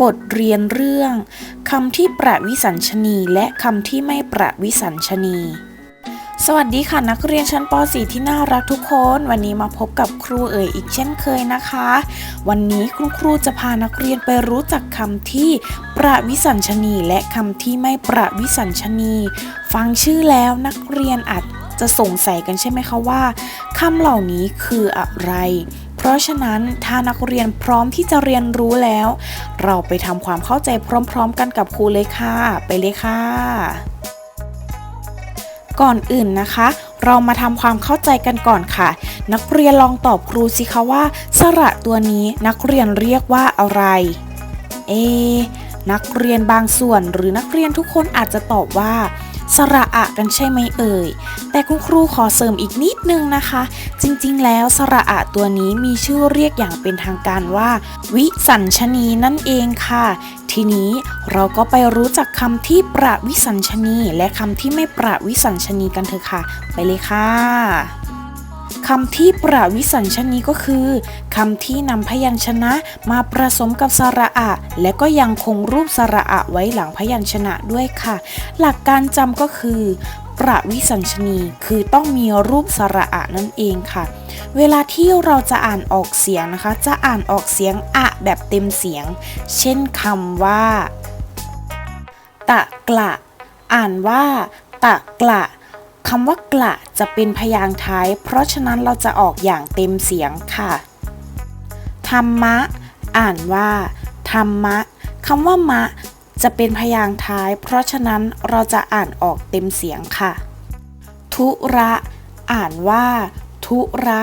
บทเรียนเรื่องคำที่ประวิสัญชนีและคำที่ไม่ประวิสัญชนี สวัสดีค่ะนักเรียนชั้นป .4 ที่น่ารักทุกคน วันนี้มาพบกับครูเอ๋ยอีกเช่นเคยนะคะ วันนี้คุณครูจะพานักเรียนไปรู้จักคำที่ประวิสัญชนีและคำที่ไม่ประวิสัญชนี ฟังชื่อแล้วนักเรียนอาจจะสงสัยกันใช่ไหมคะว่าคำเหล่านี้คืออะไร เพราะฉะนั้นถ้านักเรียนพร้อมที่จะเรียนรู้แล้ว เราไปทำความเข้าใจพร้อม ๆ กันกับครูเลยค่ะ ไปเลยค่ะ ก่อนอื่นนะคะ เรามาทำความเข้าใจกันก่อนค่ะ นักเรียนลองตอบครูสิคะว่า สระตัวนี้นักเรียนเรียกว่าอะไร เอ นักเรียนบางส่วนหรือนักเรียนทุกคนอาจจะตอบว่า สระอะกันใช่ไหมเอ่ย แต่คุณครูขอเสริมอีกนิดนึงนะคะ จริงๆ แล้วสระอะตัวนี้มีชื่อเรียกอย่างเป็นทางการว่า วิสัญชนีนั่นเองค่ะ ทีนี้เราก็ไปรู้จักคำที่ประวิสัญชนี และคำที่ไม่ประวิสัญชนีกันเถอะค่ะ ไปเลยค่ะ คำที่ประวิสัญชนีก็คือคำที่นำพยัญชนะมาผสมกับสระอะ และก็ยังคงรูปสระอะไว้หลังพยัญชนะด้วยค่ะ หลักการจำก็คือ ประวิสัญชนีคือต้องมีรูปสระอะนั่นเองค่ะ เวลาที่เราจะอ่านออกเสียงนะคะ จะอ่านออกเสียงอะแบบเต็มเสียง เช่นคำว่า ตะกละ อ่านว่า ตะกละ คำว่ากละจะเป็นพยางค์ท้าย เพราะฉะนั้นเราจะออกอย่างเต็มเสียงค่ะ ธรรมะ อ่านว่า ธรรมะคำว่ามะ จะเป็นพยางค์ท้าย เพราะฉะนั้นเราจะอ่านออกเต็มเสียงค่ะ ทุระ อ่านว่า ทุระ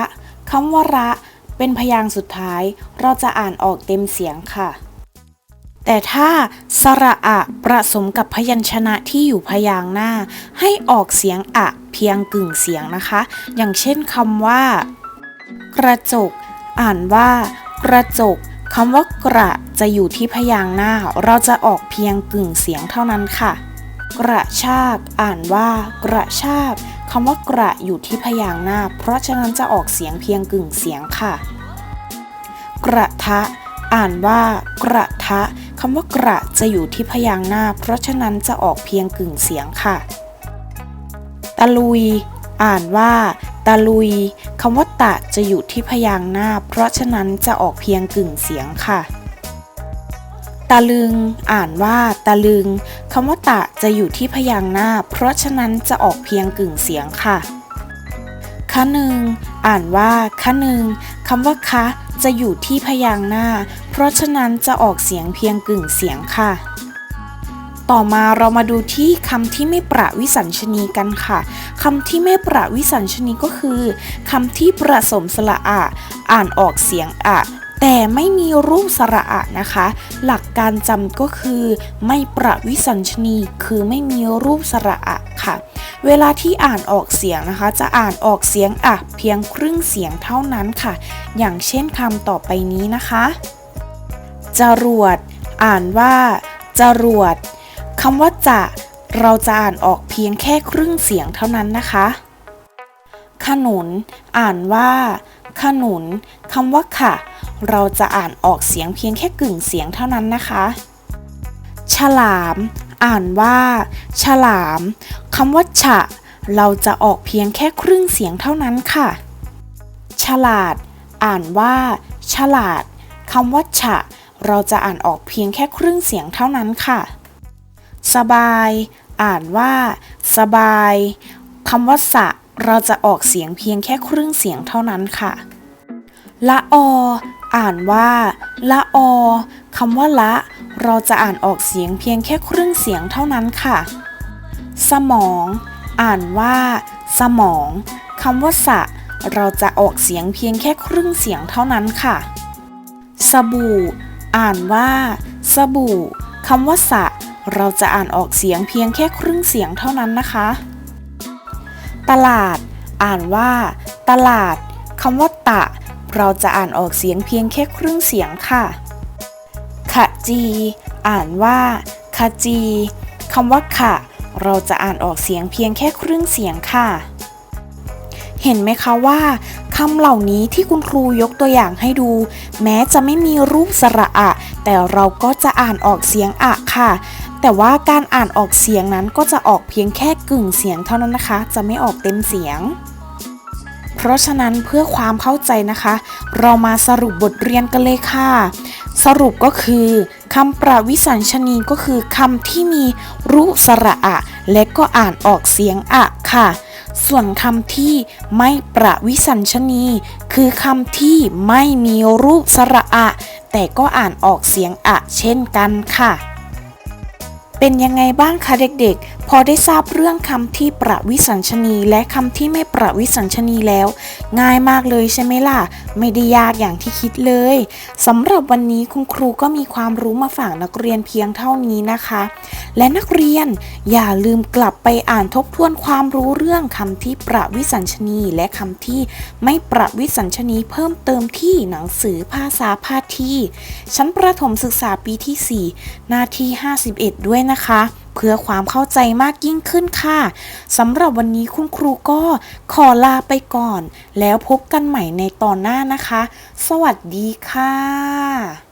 คำว่าระ เป็นพยางค์สุดท้าย เราจะอ่านออกเต็มเสียงค่ะ แต่ถ้าสระอะผสมกับพยัญชนะที่อยู่พยางค์หน้า ให้ออกเสียงอะเพียงกึ่งเสียงนะคะ อย่างเช่นคำว่า กระจก อ่านว่า กระจกคำว่ากระจะอยู่ที่พยางค์หน้า เราจะออกเพียงกึ่งเสียงเท่านั้นค่ะ กระชาก อ่านว่า กระชากคำว่ากระอยู่ที่พยางค์หน้า เพราะฉะนั้นจะออกเสียงเพียงกึ่งเสียงค่ะ กระทะ อ่านว่ากระทะ คำว่ากระจะอยู่ที่พยางค์หน้า เพราะฉะนั้นจะออกเพียงกึ่งเสียงค่ะ ตะลุย อ่านว่า ตะลุยคำว่าตะจะอยู่ที่พยางค์หน้า เพราะฉะนั้นจะออกเพียงกึ่งเสียงค่ะตะลึง อ่านว่า ตะลึงคำว่าตะจะอยู่ที่พยางค์หน้า เพราะฉะนั้นจะออกเพียงกึ่งเสียงค่ะ คะนึงอ่านว่า คะนึงคำว่าคะ จะอยู่ที่พยางค์หน้า เพราะฉะนั้นจะออกเสียงเพียงกึ่งเสียงค่ะ ต่อมาเรามาดูที่คำที่ไม่ประวิสัญชนีกันค่ะคำที่ไม่ประวิสัญชนีก็คือคำที่ผสมสระอะ อ่านออกเสียงอะ แต่ไม่มีรูปสระอะนะคะ หลักการจำก็คือ ไม่ประวิสัญชนีคือไม่มีรูปสระอะค่ะ เวลาที่อ่านออกเสียงนะคะ จะอ่านออกเสียงอะเพียงครึ่งเสียงเท่านั้นค่ะ อย่างเช่นคำต่อไปนี้นะคะ จรวด อ่านว่า จรวดคำว่าจะ เราจะอ่านออกเพียงแค่ครึ่งเสียงเท่านั้นนะคะ ขนุน อ่านว่า ขนุนคำว่าค่ะ เราจะอ่านออกเสียงเพียงแค่กึ่งเสียงเท่านั้นนะคะ ฉลาม อ่านว่า ฉลามำว่าฉะ เราจะออกเพียงแค่ครึ่งเสียงเท่านั้นค่ะ ฉลาด อ่านว่า ฉลาดคำว่าฉะ เราจะอ่านออกเพียงแค่ครึ่งเสียงเท่านั้นค่ะ สบาย อ่านว่า สบายคำว่าสะ เราจะออกเสียงเพียงแค่ครึ่งเสียงเท่านั้นค่ะ ละอ อ่านว่า ละอคำว่าละ เราจะอ่านออกเสียงเพียงแค่ครึ่งเสียงเท่านั้นค่ะ สมอง อ่านว่า สมองคำว่าสะ เราจะออกเสียงเพียงแค่ครึ่งเสียงเท่านั้นค่ะ สบู่ อ่านว่า สบู่คำว่าสะ เราจะอ่านออกเสียงเพียงแค่ครึ่งเสียงเท่านั้นนะคะ ตลาด อ่านว่า ตลาดคำว่าตะ เราจะอ่านออกเสียงเพียงแค่ครึ่งเสียงค่ะขจี อ่านว่าขจีคำว่าขะ เราจะอ่านออกเสียงเพียงแค่ครึ่งเสียงค่ะ เห็นไหมคะว่าคำเหล่านี้ที่คุณครูยกตัวอย่างให้ดู แม้จะไม่มีรูปสระอะ แต่เราก็จะอ่านออกเสียงอะค่ะ แต่ว่าการอ่านออกเสียงนั้นก็จะออกเพียงแค่กึ่งเสียงเท่านั้นนะคะ จะไม่ออกเต็มเสียงเพราะฉะนั้นเพื่อความเข้าใจนะคะ เรามาสรุปบทเรียนกันเลยค่ะ สรุปก็คือคำประวิสัญชนีก็คือคำที่มีรูปสระอะ และก็อ่านออกเสียงอะค่ะ ส่วนคำที่ไม่ประวิสัญชนี คือคำที่ไม่มีรูปสระอะ แต่ก็อ่านออกเสียงอะเช่นกันค่ะ เป็นยังไงบ้างคะเด็กๆ พอได้ทราบเรื่องคำที่ประวิสัญชนีและคำที่ไม่ประวิสัญชนีแล้ว ง่ายมากเลยใช่ไหมล่ะ ไม่ได้ยากอย่างที่คิดเลยสำหรับวันนี้คุณครูก็มีความรู้มาฝากนักเรียนเพียงเท่านี้นะคะ และนักเรียนอย่าลืมกลับไปอ่านทบทวนความรู้เรื่องคำที่ประวิสัญชนีและคำที่ไม่ประวิสัญชนีเพิ่มเติมที่หนังสือภาษาพาทีชั้นประถมศึกษาปีที่ 4 หน้าที่ 51 ด้วยนะคะ เพื่อความเข้าใจมากยิ่งขึ้นค่ะสำหรับวันนี้คุณครูก็ขอลาไปก่อน แล้วพบกันใหม่ในตอนหน้านะคะ สวัสดีค่ะ